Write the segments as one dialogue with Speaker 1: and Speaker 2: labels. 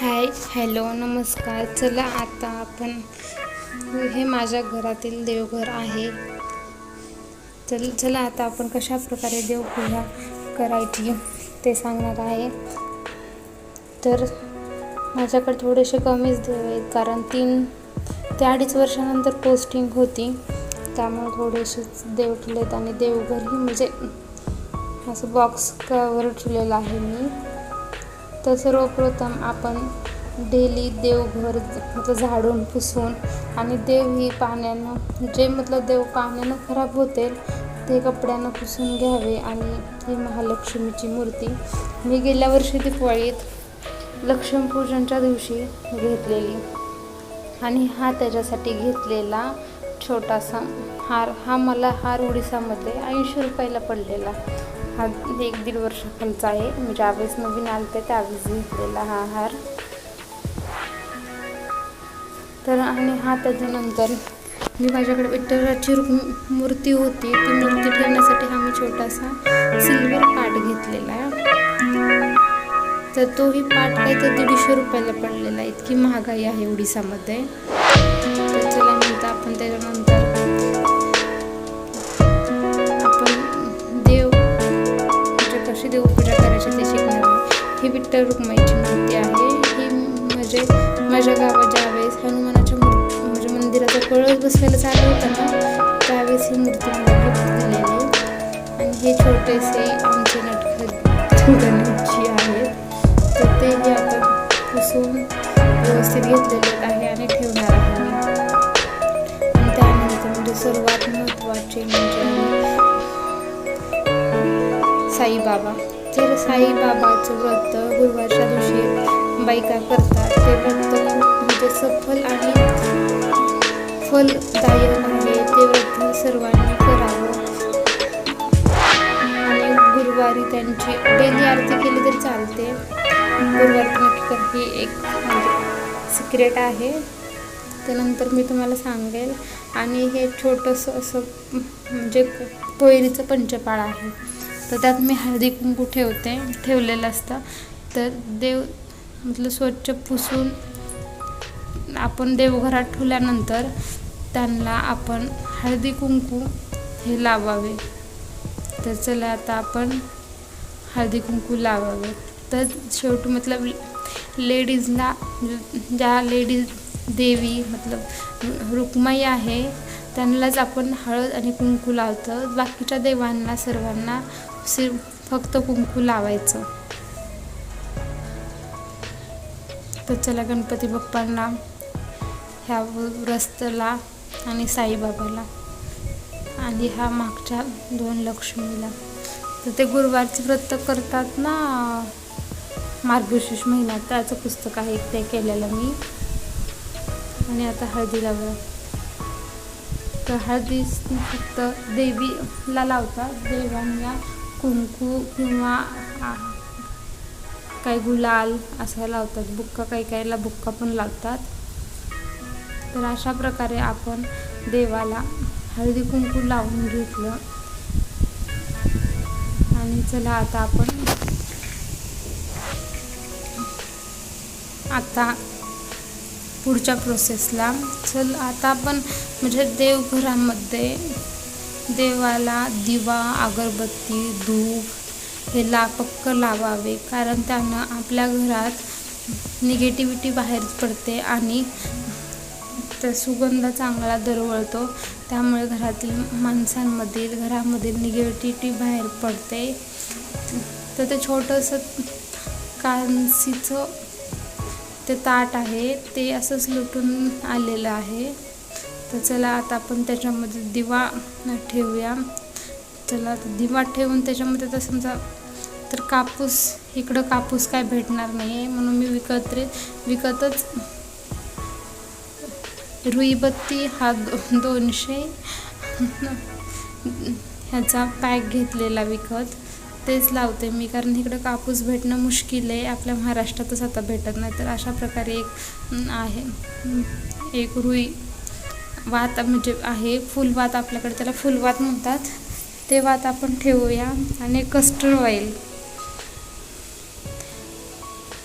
Speaker 1: Hi hello नमस्कार. चला आता आपण हे माझ्या घरातील देवघर आहे. चल चला आता आपण कशा प्रकारे देवपूजा करायची ते सांगणार आहे. तर माझ्याकडे थोडेसे कमीच देव आहेत कारण तीन ते अडीच वर्षानंतर पोस्टिंग होती. त्यामुळे थोडेसेच देव ठेवलेत आणि देवघरही म्हणजे असं बॉक्स कवर ठेवलेलं आहे मी. तर सर्वप्रथम आपण डेली देवघर मतलब झाडून पुसून आणि देव ही पाण्यानं जे मतलब देव पाण्यानं खराब होते ते कपड्यानं पुसून घ्यावे आणि ही महालक्ष्मीची मूर्ती मी गेल्या वर्षी दिवाळीत लक्ष्मीपूजनच्या दिवशी घेतलेली आणि हा त्याच्यासाठी घेतलेला छोटासा हार हा मला हार उडीसामध्ये ऐंशी रुपयाला पडलेला. हा एक दीड वर्षाखालचा आहे. मी ज्यावेळेस नवीन आलते त्यावेळेस घेतलेला हा हार. तर आणि हा त्याच्यानंतर मी माझ्याकडे विठ्ठलाची मूर्ती होती. ती मूर्ती ठेवण्यासाठी हा मी छोटासा सिल्वर पाट घेतलेला आहे. तर तोही पाट काय तर दीडशे रुपयाला पडलेला इतकी महागाई आहे उडीसामध्ये. तर चला म्हणता आपण त्याच्यानंतर विठ्ठल रुक्माईची मूर्ती आहे. ही म्हणजे माझ्या गावात ज्यावेळेस हनुमानाच्या मूर्ती म्हणजे मंदिराचा कळस बसवायला चालू होता ना त्यावेळेस ही मूर्ती मला गिफ्ट दिलेली आणि हे छोटेसे आमचे नटखत गणेशजी आहेत. तर तेही आता पुसून व्यवस्थित घेतलेले आहे आणि ठेवणार आहे मी. आणि त्यानंतर म्हणजे सर्वात महत्त्वाचे म्हणजे साईबाबा. तर साईबाबाचं व्रत गुरुवारच्या दिवशी बायका करतात. ते व्रत खूप म्हणजे सफल आणि फलदायक आहे. ते व्रत सर्वांनी करावं. आणि गुरुवारी त्यांची डेली आरती केली तर चालते. गुरुवार नक्की ही एक म्हणजे सिक्रेट आहे. त्यानंतर मी तुम्हाला सांगेल. आणि हे छोटंसं असं म्हणजे कोयरीचं पंचपाळ आहे. तर त्यात मी हळदी कुंकू ठेवते ठेवलेलं असतं. तर देव म्हटलं स्वच्छ पुसून आपण देवघरात ठेवल्यानंतर त्यांना आपण हळदी कुंकू हे लावावे. तर चला आता आपण हळदी कुंकू लावावे. तर शेवटी मतलब लेडीजला ज्या लेडीज देवी मतलब रुक्माई आहे त्यांनाच आपण हळद आणि कुंकू लावतो. बाकीच्या देवांना सर्वांना सिर फक्त कुंकू लावायचं. तर चला गणपती बाप्पांना ह्या रस्त्याला आणि साईबाबाला आणि ह्या मागच्या दोन लक्ष्मीला. तर ते गुरुवारचे व्रत करतात ना मार्गशीर्ष महिन्यात त्याचं पुस्तक आहे ते केलेलं मी. आणि आता हळदी लावलं तर हळदी फक्त देवीला लावतात देवांना कुंकू किंवा काही गुलाल असं लावतात. बुक्का काही काहीला बुक्का पण लावतात. तर अशा प्रकारे आपण देवाला हळदी कुंकू लावून घेतलं. आणि चला आता आपण आता पुढच्या प्रोसेसला चल आता आपण म्हणजे देवघरामध्ये देवाला दिवा अगरबत्ती धूप हे ला पक्क लावावे कारण त्यानं आपल्या घरात निगेटिव्हिटी बाहेर पडते आणि तर सुगंध चांगला दरवळतो. त्यामुळे घरातील माणसांमधील घरामधील निगेटिव्हिटी बाहेर पडते. तर ते छोटंसं कांसीचं ते ताट आहे ते असंच लुटून आलेलं आहे. तर चला आता आपण त्याच्यामध्ये दिवा ठेवूया. चला दिवा ठेवून त्याच्यामध्ये तर समजा तर कापूस इकडं कापूस काय भेटणार नाही आहे म्हणून मी विकत विकतच रुईबत्ती हा दो दोनशे ह्याचा पॅक घेतलेला विकत. तेच लावते मी कारण इकडं कापूस भेटणं मुश्किल आहे. आपल्या महाराष्ट्रातच आता भेटत नाही. तर अशा प्रकारे एक आहे. एक रुई वात म्हणजे आहे फुलवात आपल्याकडे त्याला फुलवात म्हणतात. ते वात आपण ठेवूया आणि कस्टर्ड ऑइल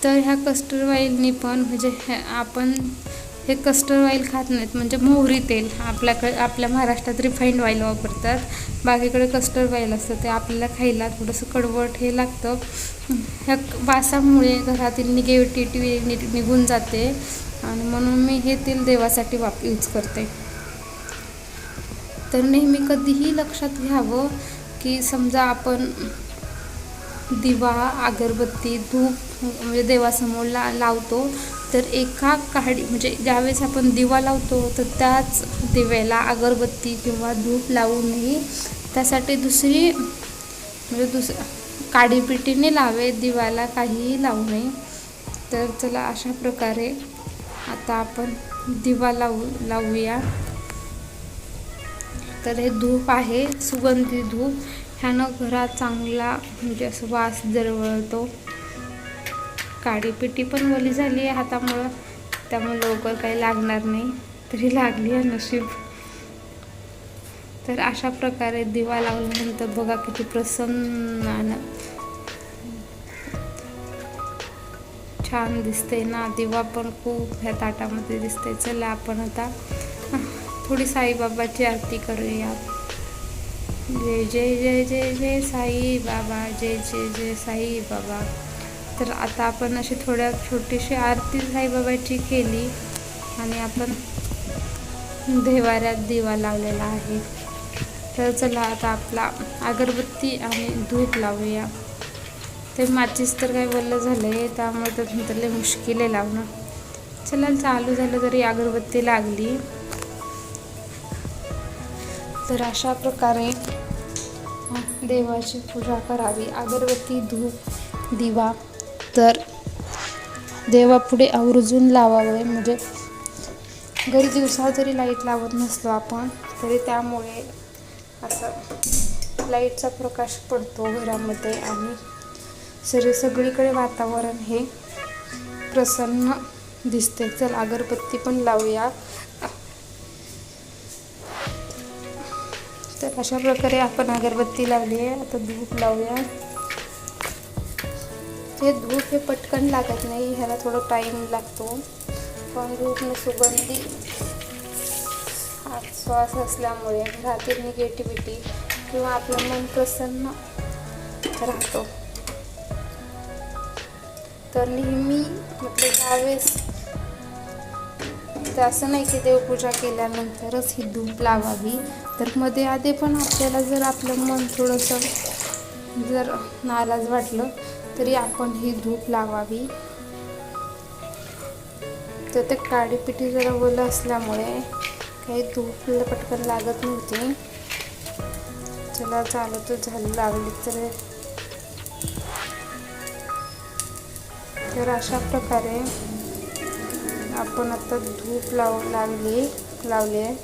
Speaker 1: तर ह्या कस्टर्ड ऑइलनी पण म्हणजे हे आपण हे कस्टर्ड ऑइल खात नाहीत म्हणजे मोहरी तेल आपल्याकडे आपल्या महाराष्ट्रात रिफाईंड ऑइल वापरतात. बाकीकडे कस्टर्ड ऑइल असतं ते आपल्याला खायला थोडंसं कडवट हे लागतं. ह्या वासामुळे घरातील निगेटिव्हिटी निघून जाते आणि म्हणून मी हे तेल देवासाठी वाप यूज करते. तर नेहमी कधीही लक्षात घ्यावं की समजा आपण दिवा अगरबत्ती धूप म्हणजे देवासमोर ला लावतो तर एका काडी म्हणजे ज्यावेळेस आपण दिवा लावतो तर त्याच दिव्याला अगरबत्ती किंवा धूप लावू नये त्यासाठी दुसरी म्हणजे दुस काडीपिटीने लावे दिवाला काहीही लावू नये. तर चला अशा प्रकारे आता आपण दिवा लावू लावूया. तर हे धूप आहे सुगंधी धूप. ह्यानं घरात चांगला म्हणजे असं वास दरवळतो काडीपिटी पण वली झाली आहे हातामुळं. त्यामुळे लवकर काही लागणार नाही. तरी लागली आहे नशीब. तर अशा प्रकारे दिवा लावल्यानंतर बघा किती प्रसन्न छान दिसते ना. दिवा पण खूप ह्या ताटामध्ये दिसते चला आपण आता थोडी साईबाबाची आरती करूया. जय जय जय जय जय साई बाबा जय जय जय साई बाबा तर आता आपण अशी थोड्या छोटीशी आरती साईबाबाची केली आणि आपण देवाऱ्यात दिवा लावलेला आहे. तर चला आता आपला अगरबत्ती आणि धूप लावूया. ते माचीस तर काही बोललं झालं आहे त्यामुळे तर लय मुश्किल आहे लावणं. चला चालू झालं तरी अगरबत्ती लागली. तर अशा प्रकारे देवाची पूजा करावी. अगरबत्ती धूप दिवा. तर देवापुढे आवर्जून लावावे. म्हणजे घरी दिवसा जरी लाइट लावत नसलो आपण तरी त्यामुळे असं लाईटचा प्रकाश पडतो घरामध्ये आणि सगळे सगळीकडे वातावरण हे प्रसन्न दिसते. चल अगरबत्ती पण लावूया. तर अशा प्रकारे आपण अगरबत्ती लावली आहे. आता धूप लावूया. हे धूप हे पटकन लागत नाही ह्याला थोडं टाईम लागतो. पण धूपने सुगंधी श्वास असल्यामुळे घरातील निगेटिव्हिटी किंवा आपलं मन प्रसन्न राहतो. तर नेहमी म्हटलं ज्यावेळेस तर असं नाही की देवपूजा केल्यानंतरच ही धूप लावावी तर मध्ये आधी पण आपल्याला जर आपलं मन थोडंसं जर नाराज वाटलं तरी आपण ही धूप लावावी. तर ते काडीपिठी जरा ओलं असल्यामुळे काही धूप पटकन लागत नव्हती. चला चालू तर झालं लागली तर. तर अशा प्रकारे आपण आता धूप लाव लागली लावले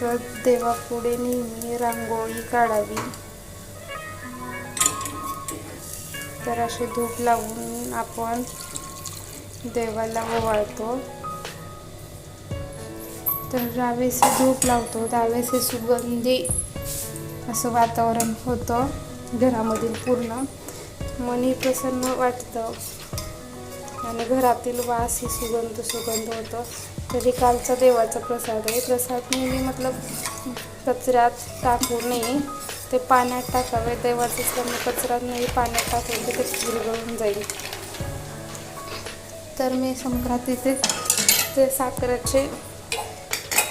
Speaker 1: तर देवापुढे नेहमी रांगोळी काढावी. तर असे धूप लावून आपण देवाला ओवाळतो. तर ज्यावेळेस धूप लावतो त्यावेळेस हे सुगंधी असं वातावरण होतं घरामधील पूर्ण. मनी प्रसन्न वाटतं. आणि घरातील वास ही सुगंध सुगंध होतं. तरी कालचा देवाचा प्रसाद आहे. प्रसाद नेहमी मतलब कचऱ्यात टाकू नये. ते पाण्यात टाकावे. देवाचं असल्यामुळे कचरा नाही पाण्यात टाकून ते विरघळून जाईल. तर मी संक्रांतीचे ते साखरेचे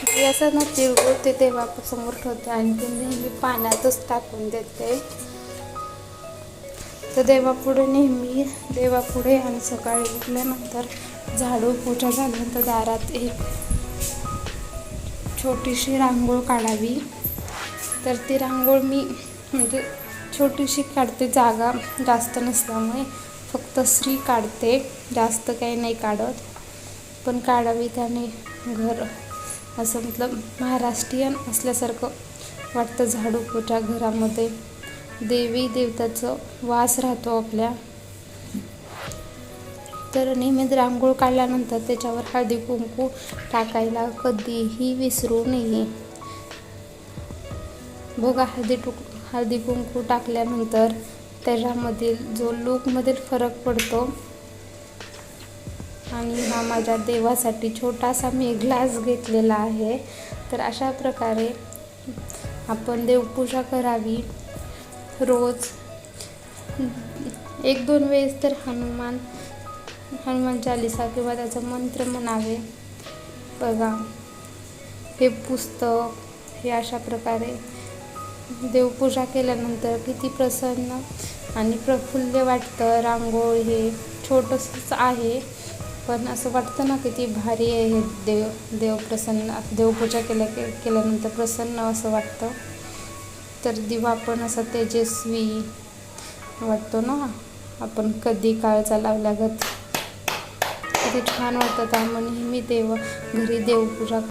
Speaker 1: जे असं ना तिळगुळ ते देवासमोर ठेवते. आणि ते नेहमी पाण्यातच टाकून देते. तर देवापुढे नेहमी देवापुढे आणि सकाळी उठल्यानंतर झाडू पूजा झाल्यानंतर दारात एक छोटीशी रांगोळ काढावी. तर ती रांगोळ मी म्हणजे छोटीशी काढते जागा जास्त नसल्यामुळे फक्त श्री काढते जास्त काही नाही काढत. पण काढावी त्याने घर असं मतलब महाराष्ट्रीयन असल्यासारखं वाटतं झाडू पोछा घरामध्ये. देवी देवताचं वास राहतो आपल्या. तर नेहमी रांगोळ काढल्यानंतर त्याच्यावर हळदी कुंकू टाकायला कधीही विसरू नये. बघा हळदी टुक हळदी कुंकू टाकल्यानंतर त्याच्यामधील जो लूकमधील फरक पडतो आणि हा माझ्या देवासाठी छोटासा मी ग्लास घेतलेला आहे. तर अशा प्रकारे आपण देवपूजा करावी. रोज. एक दोन वेळेस तर हनुमान हनुमान चालिसा किंवा त्याचं मंत्र म्हणावे. बघा हे पुस्तक हे अशा प्रकारे देवपूजा केल्यानंतर किती प्रसन्न आणि प्रफुल्ल वाटतं. रांगोळ हे छोटंसंच आहे पण असं वाटतं ना किती भारी आहे हे देव देव प्रसन्न देवपूजा केल्या के केल्यानंतर प्रसन्न असं वाटतं. तर दिवा पण असा तेजस्वी वाटतो ना. आपण कधी काळचा लावल्यागत. किती छान वाटतं त्यामुळे नेहमी देव घरी देवपूजा